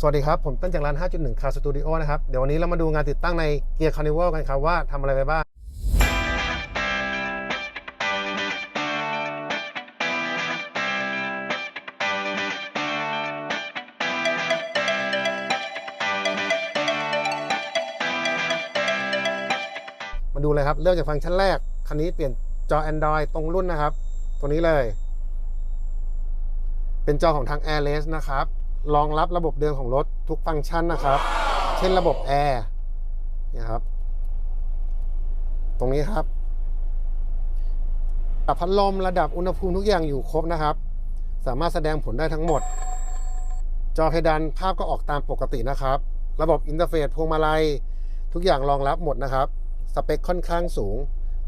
สวัสดีครับ ผมตั้นจากร้าน 5.1 Car Studio นะครับ เดี๋ยววันนี้เรามาดูงานติดตั้งใน Gear Carnival กันครับว่าทำอะไรไปบ้างมาดูเลยครับ เริ่มจากฟังก์ชันแรก คันนี้เปลี่ยนจอ Android ตรงรุ่นนะครับ ตัวนี้เลย เป็นจอของทาง Airless นะครับ รองรับระบบเดิมของรถทุกฟังก์ชันนะครับ เช่นระบบแอร์นี่ครับ ตรงนี้ครับปรับพัดลมระดับอุณหภูมิทุกอย่างอยู่ครบนะครับ สามารถแสดงผลได้ทั้งหมด จอเพดานภาพก็ออกตามปกตินะครับ ระบบอินเทอร์เฟซพวงมาลัย ทุกอย่างรองรับหมดนะครับ สเปคค่อนข้างสูง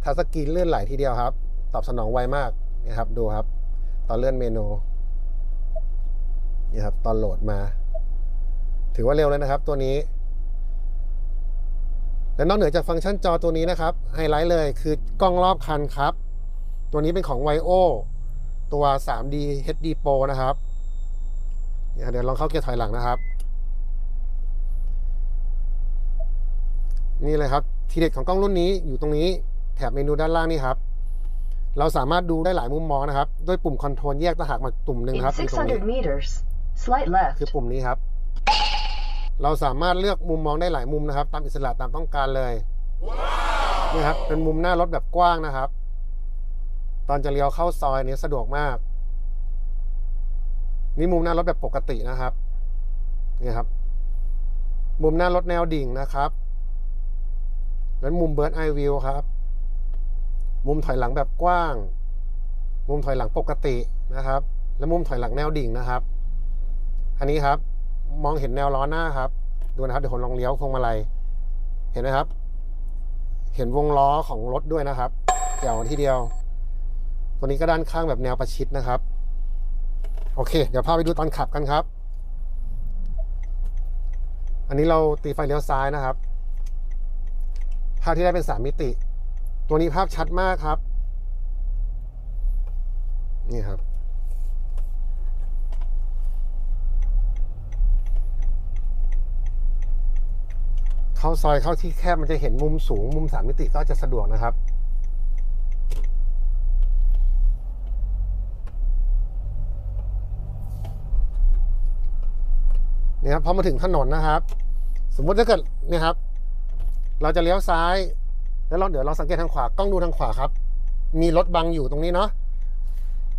ทัชสกรีนเลื่อนไหลทีเดียวครับ ตอบสนองไวมากนะครับดูครับ ตอนเลื่อนเมนู นี่ครับตอนโหลดมา ถือว่าเร็วเลยนะครับ ตัวนี้ และนอกเหนือจากฟังก์ชันจอตัวนี้นะครับไฮไลท์เลยคือกล้องรอบคันครับ ตัวนี้เป็นของ v i o ตัว 3D HD Pro นะครับเดี๋ยวลองเข้าเกียร์ถอยหลังนะครับ นี่เลยครับ ทีเด็ดของกล้องรุ่นนี้อยู่ตรงนี้แถบเมนูด้านล่างนี่ครับ เราสามารถดูได้หลายมุมมองนะครับ ด้วยปุ่มคอนโทรลแยกต่างหากมาปุ่มหนึ่งครับตรงนี้600 meters, slight left. คือปุ่มนี้ครับ เราสามารถเลือกมุมมองได้หลายมุมนะครับ ตามอิสระตามต้องการเลยนี่ครับ เป็นมุมหน้ารถแบบกว้างนะครับ ตอนจะเลี้ยวเข้าซอยนี้สะดวกมาก นี่มุมหน้ารถแบบปกตินะครับ นี่ครับ มุมหน้ารถแนวดิ่งนะครับแล้วมุมเบิร์ดไอวิวครับ มุมถอยหลังแบบกว้าง มุมถอยหลังปกตินะครับ และมุมถอยหลังแนวดิ่งนะครับ อันนี้ครับ มองเห็นแนวล้อหน้าครับ ดูนะครับเดี๋ยวผมลองเลี้ยวพวงมาลัย เห็นไหมครับ เห็นวงล้อของรถด้วยนะครับเกี่ยวทีเดียว ตัวนี้ก็ด้านข้างแบบแนวประชิดนะครับ โอเค เดี๋ยวพาไปดูตอนขับกันครับ อันนี้เราตีไฟเลี้ยวซ้ายนะครับ ภาพที่ได้เป็นสามมิติ ตัวนี้ภาพชัดมากครับ นี่ครับ เข้าซอยเข้าที่แคบมันจะเห็นมุมสูงมุมสามมิติก็จะสะดวกนะครับ เนี่ยครับพอมาถึงถนนนะครับ สมมุติถ้าเกิดเนี่ยครับ เราจะเลี้ยวซ้าย แล้วเราเดี๋ยวเราสังเกตทางขวากล้องดูทางขวาครับ มีรถบังอยู่ตรงนี้เนาะ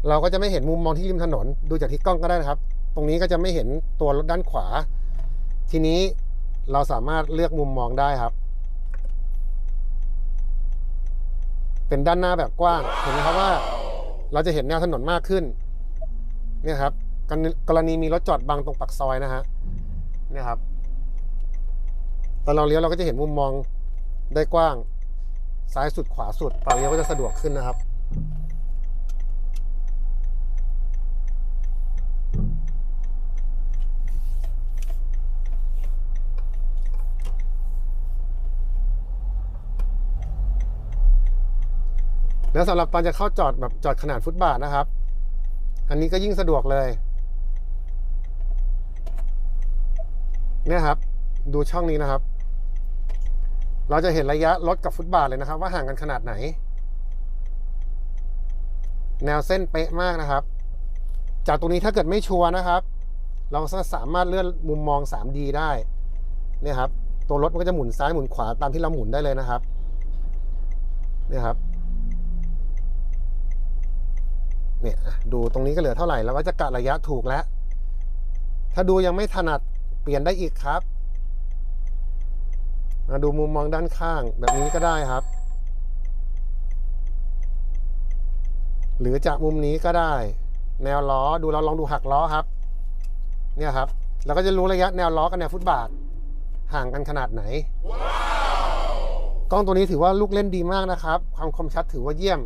เราก็จะไม่เห็นมุมมองที่ริมถนน ดูจากที่กล้องก็ได้นะครับ ตรงนี้ก็จะไม่เห็นตัวรถด้านขวา ทีนี้ เราสามารถเลือกมุมมองได้ครับ เป็นด้านหน้าแบบกว้าง เห็นไหมครับว่า เราจะเห็นแนวถนนมากขึ้น เนี่ยครับ กรณีมีรถจอดบังตรงปากซอยนะฮะ เนี่ยครับ ตอนเราเลี้ยวเราก็จะเห็นมุมมองได้กว้าง ซ้ายสุดขวาสุดตอนเลี้ยวก็จะสะดวกขึ้นนะครับ แล้วสำหรับตอนจะเข้าจอดแบบจอดขนาดฟุตบาทนะครับ อันนี้ก็ยิ่งสะดวกเลย เนี่ยครับ ดูช่องนี้นะครับ เราจะเห็นระยะรถกับฟุตบาทเลยนะครับ ว่าห่างกันขนาดไหน แนวเส้นเป๊ะมากนะครับ จากตรงนี้ถ้าเกิดไม่ชัวร์นะครับ เราสามารถเลื่อนมุมมอง 3D ได้ เนี่ยครับ ตัวรถมันก็จะหมุนซ้ายหมุนขวาตามที่เราหมุนได้เลยนะครับ เนี่ยครับ เนี่ยอะดูตรงนี้ก็เหลือเท่าไหร่แล้วก็จะกะระยะถูกแล้ว ถ้าดูยังไม่ถนัดเปลี่ยนได้อีกครับมาดูมุมมองด้านข้างแบบนี้ก็ได้ครับ หรือจากมุมนี้ก็ได้ แนวล้อดูเราลองดูหักล้อครับ เนี่ยครับเราก็จะรู้ระยะแนวล้อกับแนวฟุตบาท ห่างกันขนาดไหนกล้องตัวนี้ถือว่าลูกเล่นดีมากนะครับ ความคมชัดถือว่าเยี่ยม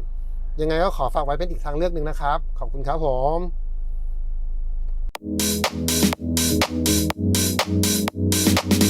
ยังไงก็ขอฝากไว้เป็นอีกทางเลือกหนึ่งนะครับ ขอบคุณครับผม Thank